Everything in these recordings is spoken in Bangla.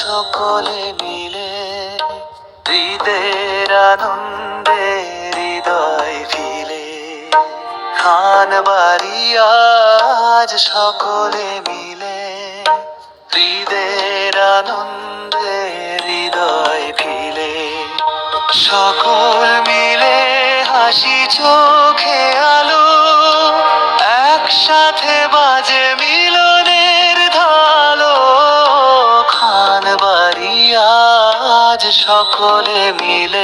সকলে মিলে হৃদের আনন্দে হৃদয় ফিলে। খান বাড়ি আজ সকলে মিলে হৃদের আনন্দে হৃদয় ফিলে। সকল মিলে হাসি চোখে আলো மேலே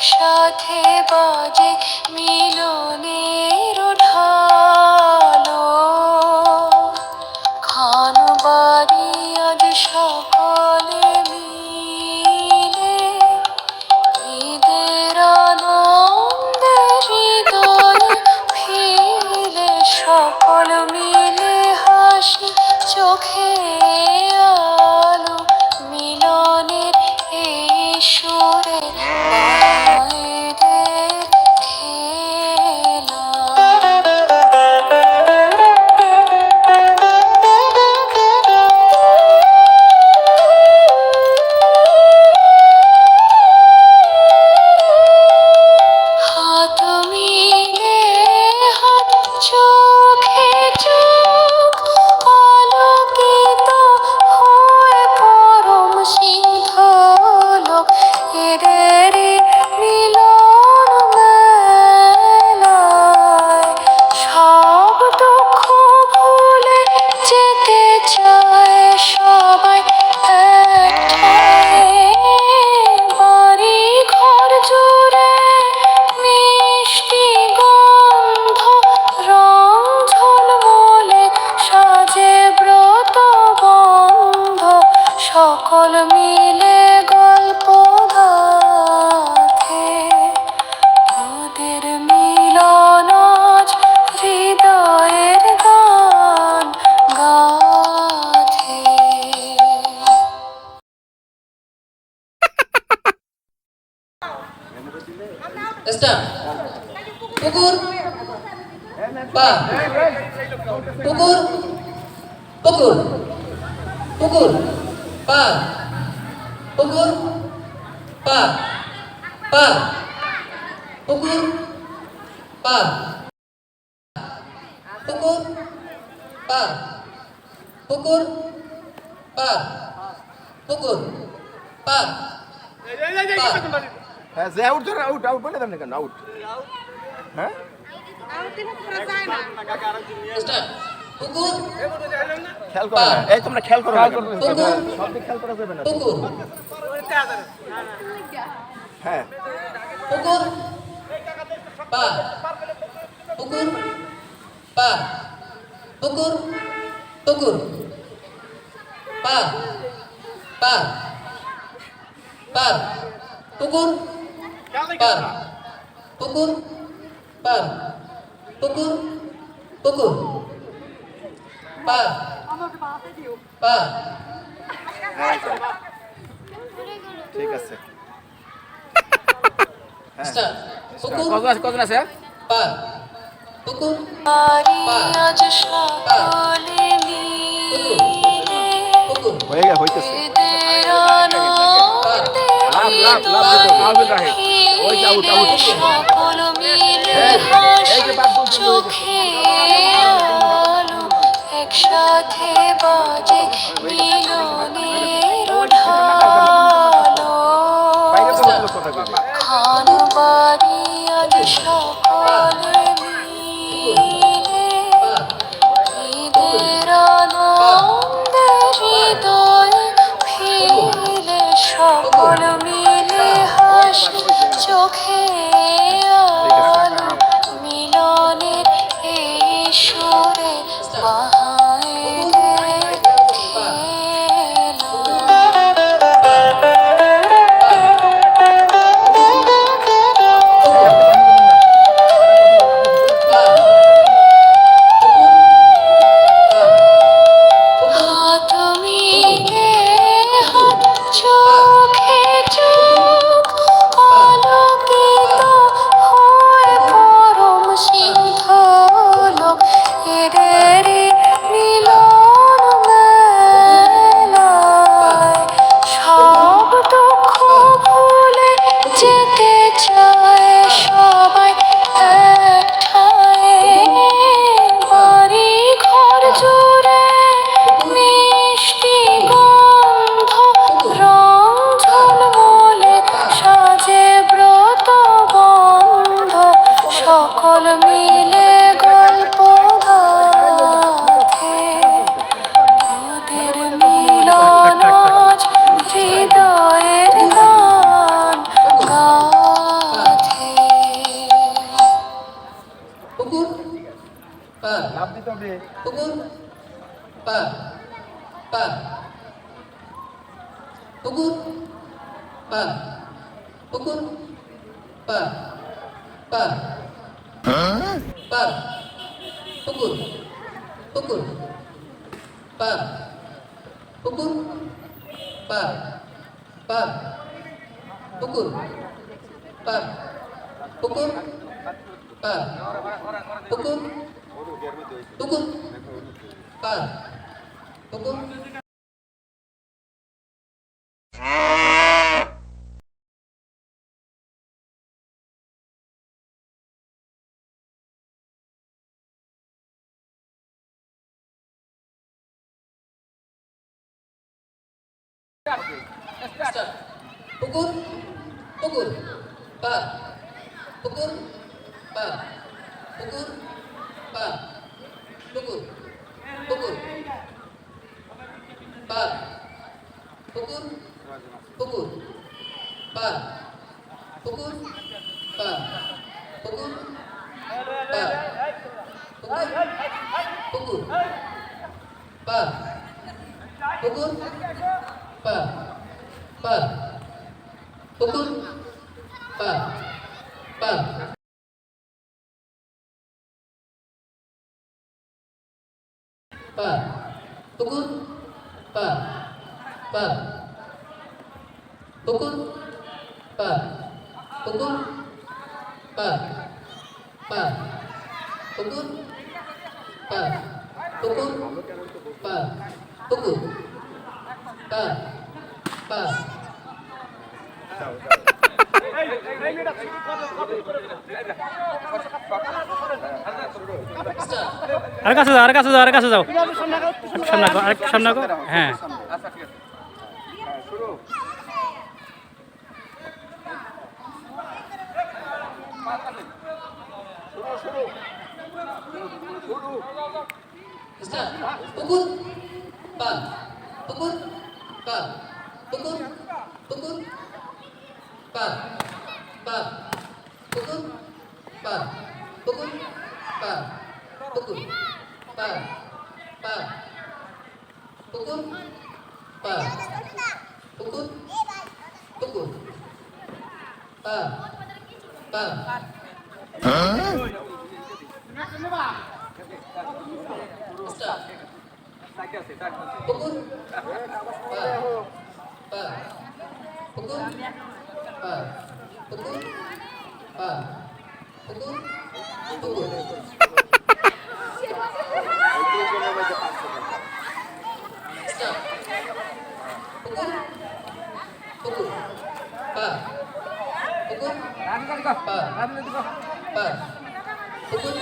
একসাথে বাজে মিলনের Esther. Pukul. Ba. ukur, ukur, Pukul. Ba. Pukul. Ba. Ba. Pukul. Ba. Pukul. Ba. Pukul. Ba. Pukul. Ba. Ya, ya, ya, ba. হ্যাঁ যে আউট ধরে আউট আউট বলে দেন কেন আউট হ্যাঁ? খেয়াল করো না এই তোমরা খেয়াল করো সব খেয়াল করা যাবে না। হ্যাঁ। পুকুর পা। পুকুর পা। পুকুর পুকুর পা। পা। পা। পুকুর পা পুকুর পা পুকুর পুকুর পা পা ঠিক আছে। পুকুর কজন আছে কজন আছে পুকুর পারি পা। আজ সকলে মিলে পুকুর হয়ে গেছে হইতেছে। সকল মিলে চোখে একসাথে বাজে মিলনের ঢালো। খান Pukul. Pa. Pa. Pukul. Pa. Pukul. Pa. Pa. Pa. Pukul. Pukul. Pa. Pukul. Pa. Pa. Pukul. Pa. Pukul. Pa. Pukul. Tunggu. Kal. Tunggu. Pukul, pukul, pak, pukul, pak, pukul, pak Pugu. Pa. Pugu. Pugu. Pa. Pugu. Pa. Pa. Pugu. Pa. Pa. Pa. Pugu. Pa. Pa. Pukul. Pa. Pukul. পার পার পুকুর পার পুকুর পার পুকুর পার Start. আর কাছে যাও আর কাছে যাও আর কাছে যাও সামনে আগো আর সামনে হ্যাঁ Start. Pukul. pak Pukul. pak Pukul. Pukul. pak pak Pukul. pak Pukul. pak Pukul. pak Bal. Pukul. pak Pukul. Pukul. pak Bal. Hah? Pukul. Pe. Pe. Pukul. Pe. Pukul. Pe. Pukul. Pukul. Stop. Pukul. Pukul. Pe. Pukul. Pe. Pe. Pukul.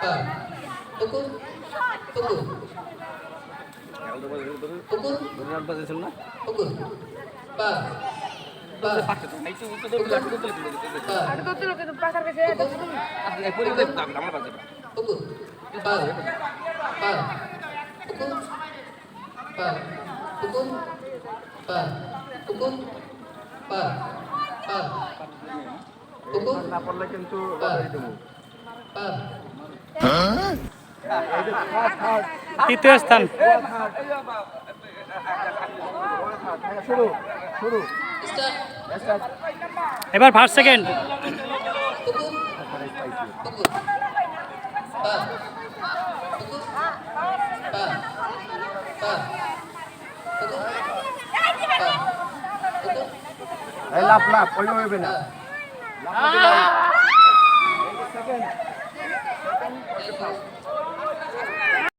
Pe. Pukul. Pukul. Pukul. না পড়লে কিন্তু পার তৃতীয় স্থান। এবার ফার্স্ট সেকেন্ড লাভ লাভ ওই হইবে না। সেকেন্ড.